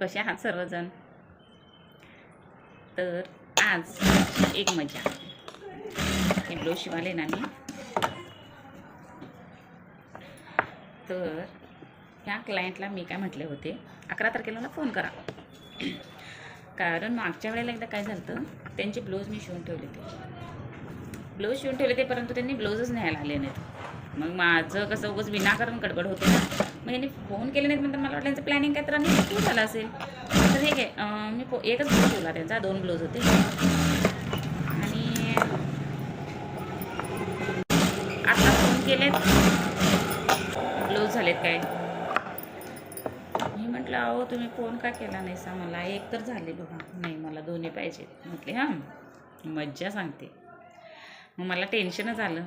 कसे आहात सर्वजण? तर आज एक मजा. हे ब्लाऊज शिवाले ना मी. तर ह्या क्लायंटला मी काय म्हटले होते अकरा तारखेला मला फोन करा. कारण मागच्या वेळेला एकदा काय झालं होतं, त्यांचे ब्लाऊज मी शिवून ठेवले ते ब्लाऊज शिवून ठेवले ते परंतु त्यांनी ब्लाऊजच न्यायला आले नाहीत. मग माझं कसं उगंच विनाकारण गडबड होतं ना. मग यांनी फोन केले नाहीत म्हणतात मला वाटलं यांचं प्लॅनिंग काय तर आणि तू झालं असेल. तर हे घे मी पो एकच ब्लाऊज ठेवला त्यांचा दोन ब्लाऊज होते. आणि आता फोन केलेत. ब्लाऊज झालेत काय? मी म्हटलं अहो तुम्ही फोन का केला नाही सा मला एक तर झाले बघा. नाही मला दोन्ही पाहिजेत. म्हटले हां. मज्जा सांगते. मग मला टेन्शनच आलं.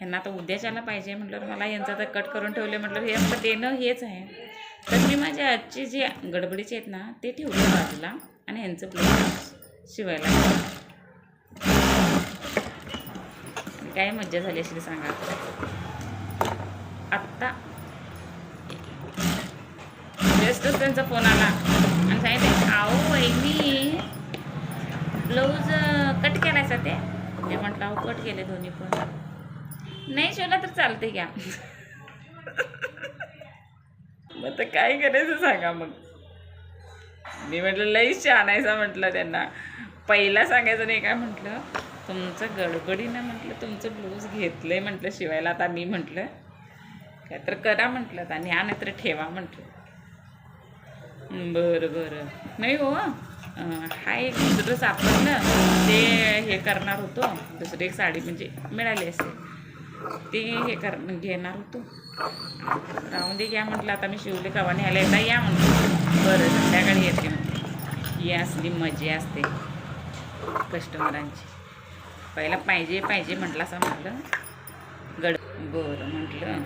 यांना आता उद्याच्याला पाहिजे म्हटलं मला यांचं तर कट करून ठेवले म्हटलं हे आता देणं हेच आहे. तर मी माझ्या आजचे जे गडबडीचे आहेत ना ते ठेवले बाजूला आणि यांचं ब्लाऊज शिवायला काय मज्जा झाली असेल सांगा. आत्ता जस्टच त्यांचा फोन आला आणि सांगितलं आहो वहिनी ब्लाऊज कट केलायचा ते? म्हटलं अहो कट केले दोन्ही पण. नाही शिवला तर चालते घ्या मग तर काय करायचं सांगा मग. मी म्हटलं लई आणायचा म्हटलं त्यांना. पहिला सांगायचं नाही काय म्हटलं तुमचं गडबडीनं म्हटलं तुमचं ब्लाऊज घेतलंय म्हटलं शिवायला. आता मी म्हटलं काय तर करा म्हटलं आता आणि नाही तर ठेवा म्हटलं. बरं बरं. नाही हो हा एक दुसरं सापडलं. ते हे करणार होतो दुसरी एक साडी म्हणजे मिळाली असेल. ते हे कर घेणार होतो राहून दे घ्या म्हटलं आता मी शिवले कवा न्यायला एकदा या म्हटलं. बरं संध्याकाळी येते ही असली मजा असते कस्टमरांची पहिला पाहिजे पाहिजे म्हटलं असं म्हटलं. गड बरं म्हटलं.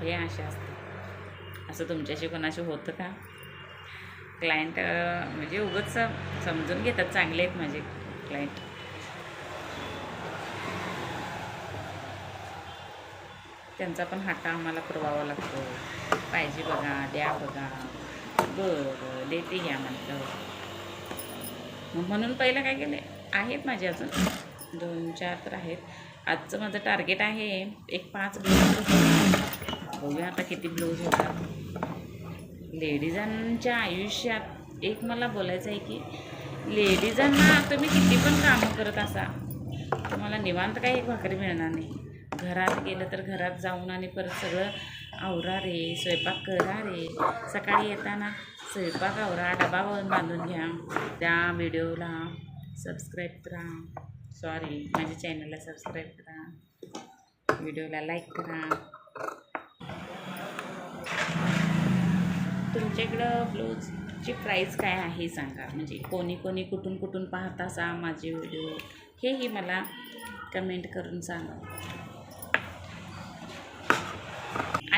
हे अशा असते. असं तुमच्याशी कोणाशी होतं का? क्लायंट म्हणजे उगच समजून घेतात चांगले आहेत माझे क्लायंट त्यांचा पण हाटा आम्हाला पुरवावा लागतो. पाहिजे बघा द्या बघा. बरं देते घ्या म्हटलं. मग म्हणून पहिलं काय केलं? आहेत माझे अजून. दोन चार तर आहेत. आजचं माझं टार्गेट आहे एक पाच ब्लाऊज बघूया आता किती ब्लाऊज होतात. लेडीजांच्या आयुष्यात एक मला बोलायचं आहे की लेडीजांना तुम्ही किती पण कामं करत असा तुम्हाला निवांत काही एक भाकरी मिळणार नाही. घरात गेलं तर घरात जाऊन आणि परत सगळं आवरा रे स्वयंपाक करा रे. सकाळी येताना स्वयंपाक आवरा डबा बांधून घ्या. त्या व्हिडिओला सबस्क्राईब करा. सॉरी माझ्या चॅनलला सबस्क्राईब करा. व्हिडिओला लाईक करा. तुमच्याकडं ब्लाऊजची प्राईस काय आहे सांगा? म्हणजे कोणी कोणी कुठून कुठून पाहता सा माझे व्हिडिओ? हेही मला कमेंट करून सांगा.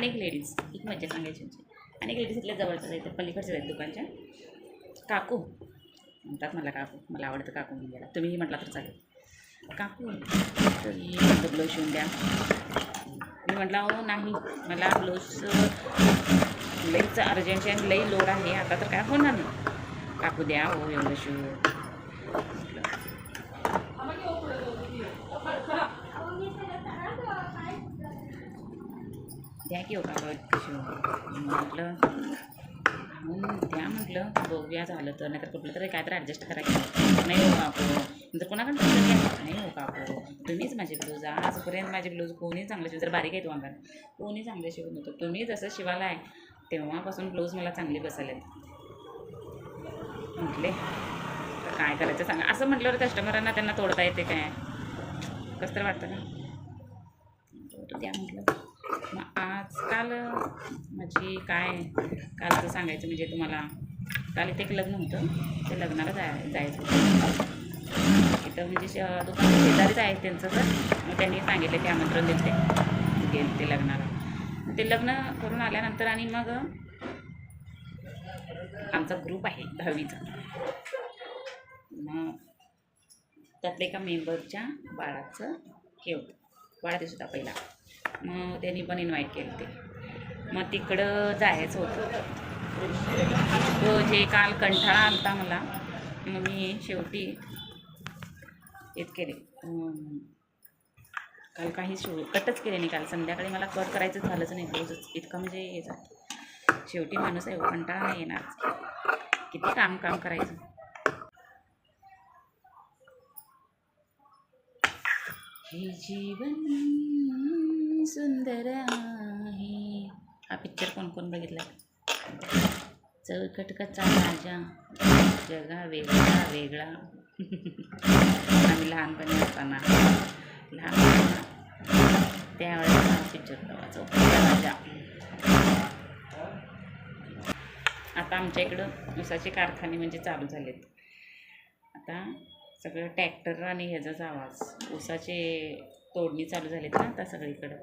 अनेक लेडीज एक मज्जा सांगायची तुमची अनेक लेडीज इथल्या जवळच्या इथं पलीकडच्या आहेत दुकानच्या. काकू म्हणतात मला काकू मला आवडतं काकू म्हणजे तुम्हीही म्हटला तर चालेल. काकू तरी ब्लाऊज शिवून द्या. मी म्हटलं हो नाही मला ब्लाऊज लईच अर्जंट आणि लई लोड आहे. आता तर काय होणार नाही. काकू द्या हो एवढं शिव द्या की होता काका शिव म्हटलं म्हणून द्या म्हटलं बघूया झालं तर. नाहीतर कुठलं तरी काय तर ॲडजस्ट करायचं नाही. हो काकू. जर कोणाकडे नाही हो काकू. तुम्हीच माझे ब्लूज आजपर्यंत माझे ब्लूज कोणी चांगलं शिव जर बारीक आहेत अंगात. कोणी चांगलं शिवत नव्हतं. तुम्ही जसं शिवायला आहे तेव्हापासून ब्लूज मला चांगले बसले म्हटले तर काय करायचं सांगा. असं म्हटल्यावर कस्टमरांना त्यांना तोडता येते काय? कसं तर वाटतं ना द्या म्हटलं. काल माझी काय कालचं सांगायचं म्हणजे तुम्हाला काल इथे एक लग्न होतं. ते लग्नाला जाय जायचं होतं. इथं म्हणजे श- दुकान शेजारीच आहे त्यांचं तर मग त्यांनी सांगितलं ते आमंत्रण दिलं ते गेले ते लग्नाला. ते लग्न करून आल्यानंतर आणि मग आमचा ग्रुप आहे दहावीचा. मग त्यातल्या एका मेंबरच्या बाळाचं हे होतं. वाढदिवस होता पहिला. मग त्यांनी पण इन्व्हाइट केलं ते. मग तिकडं जायचं होतं. तो जे काल कंठाळा आलता मला मग मी शेवटी हेच केले. काल काही शो कटच केले नाही काल. संध्याकाळी मला कट करायचं झालंच नाही रोजच. इतकं म्हणजे हे झालं. शेवटी माणूस आहे हो, कंटाळा नाही येणार. किती काम काम करायचं. हे जीवन सुंदर आहे हा पिक्चर कोण कोण बघितला? चौकट कचा राजा. जगा वेगळा वेगळा. आम्ही लहानपणी असताना लहानपणा त्यावेळेस हा पिक्चर बघा चौकटचा राजा. आता आमच्या इकडं ऊसाचे कारखाने म्हणजे चालू झालेत. आता सगळं ट्रॅक्टर आणि ह्याचाच आवाज. ऊसाचे तोडणी चालू झाली ना आता सगळीकडं.